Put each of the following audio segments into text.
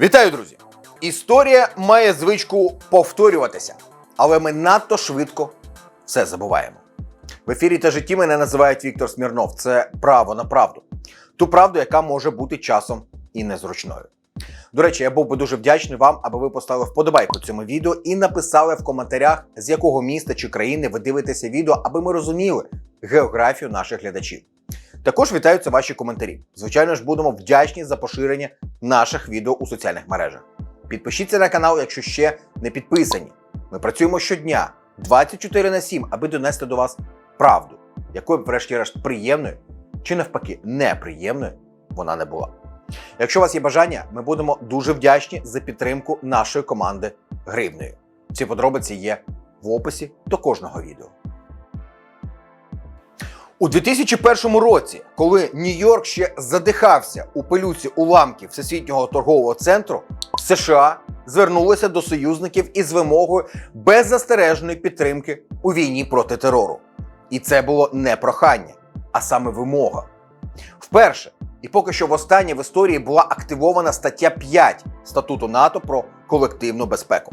Вітаю, друзі! Історія має звичку повторюватися, але ми надто швидко все забуваємо. В ефірі та житті мене називають Віктор Смірнов. Це право на правду. Ту правду, яка може бути часом і незручною. До речі, я був би дуже вдячний вам, аби ви поставили вподобайку цьому відео і написали в коментарях, з якого міста чи країни ви дивитеся відео, аби ми розуміли географію наших глядачів. Також вітаються ваші коментарі. Звичайно ж, будемо вдячні за поширення наших відео у соціальних мережах. Підпишіться на канал, якщо ще не підписані. Ми працюємо щодня 24 на 7, аби донести до вас правду, якою врешті-решт, приємною чи навпаки неприємною вона не була. Якщо у вас є бажання, ми будемо дуже вдячні за підтримку нашої команди гривнею. Ці подробиці є в описі до кожного відео. У 2001 році, коли Нью-Йорк ще задихався у пилюці уламків Всесвітнього торгового центру, США звернулися до союзників із вимогою беззастережної підтримки у війні проти терору. І це було не прохання, а саме вимога. Вперше, і поки що востаннє в історії була активована стаття 5 статуту НАТО про колективну безпеку.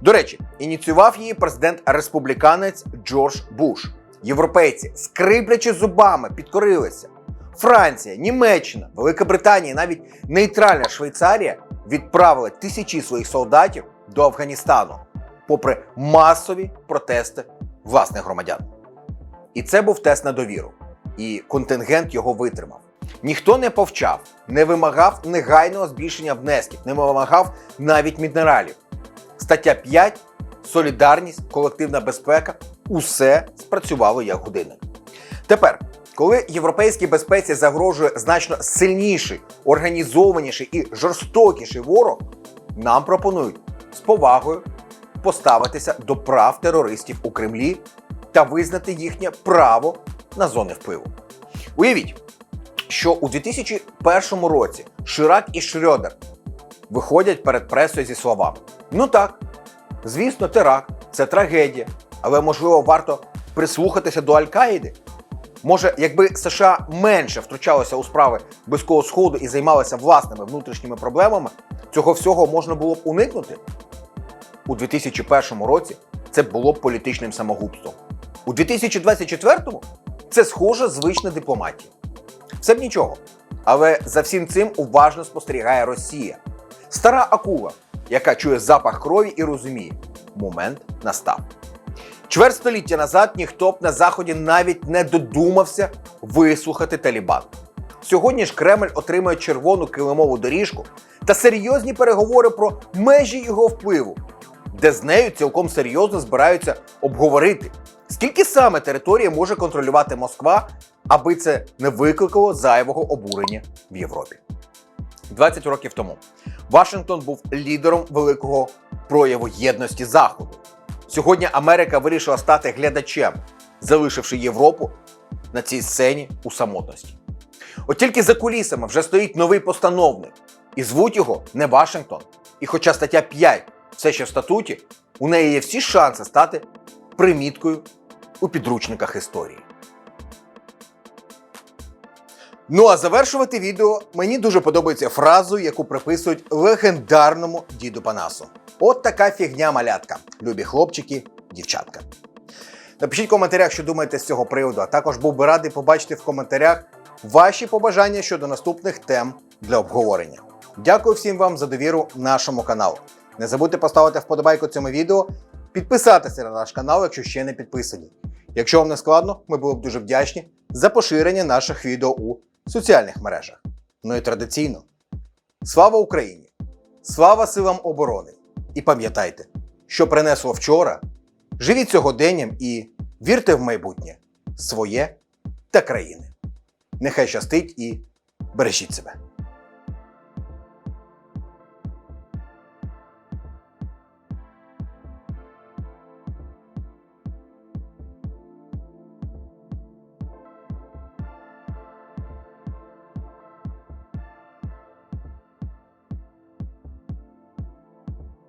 До речі, ініціював її президент-республіканець Джордж Буш. Європейці, скриплячи зубами, підкорилися. Франція, Німеччина, Велика Британія, навіть нейтральна Швейцарія відправили тисячі своїх солдатів до Афганістану, попри масові протести власних громадян. І це був тест на довіру, і контингент його витримав. Ніхто не повчав, не вимагав негайного збільшення внесків, не вимагав навіть мінералів. Стаття 5 солідарність, колективна безпека усе спрацювало як годинник. Тепер, коли європейській безпеці загрожує значно сильніший, організованіший і жорстокіший ворог, нам пропонують з повагою поставитися до прав терористів у Кремлі та визнати їхнє право на зони впливу. Уявіть, що у 2001 році Ширак і Шрёдер виходять перед пресою зі словами: Ну так, звісно, теракт це трагедія, але можливо варто прислухатися до Аль-Каїди. Може, якби США менше втручалося у справи Близького Сходу і займалися власними внутрішніми проблемами, цього всього можна було б уникнути? У 2001 році це було б політичним самогубством. У 2024-му це схоже звична дипломатія. Все б нічого. Але за всім цим уважно спостерігає Росія. Стара акула, яка чує запах крові і розуміє, момент настав. Чверть століття назад ніхто б на Заході навіть не додумався вислухати Талібан. Сьогодні ж Кремль отримує червону килимову доріжку та серйозні переговори про межі його впливу, де з нею цілком серйозно збираються обговорити, скільки саме території може контролювати Москва, аби це не викликало зайвого обурення в Європі. 20 років тому Вашингтон був лідером великого прояву єдності Заходу. Сьогодні Америка вирішила стати глядачем, залишивши Європу на цій сцені у самотності. От тільки за кулісами вже стоїть новий постановник, і звуть його не Вашингтон. І хоча стаття 5 все ще в статуті, у неї є всі шанси стати приміткою у підручниках історії. Ну а завершувати відео мені дуже подобається фразу, яку приписують легендарному діду Панасу. От така фігня малятка. Любі хлопчики, дівчатка. Напишіть в коментарях, що думаєте з цього приводу, а також був би радий побачити в коментарях ваші побажання щодо наступних тем для обговорення. Дякую всім вам за довіру нашому каналу. Не забудьте поставити вподобайку цьому відео, підписатися на наш канал, якщо ще не підписані. Якщо вам не складно, ми були б дуже вдячні за поширення наших відео у соціальних мережах. Ну і традиційно. Слава Україні! Слава силам оборони! І пам'ятайте, що принесло вчора, живіть сьогоденням і вірте в майбутнє своє та країни. Нехай щастить і бережіть себе.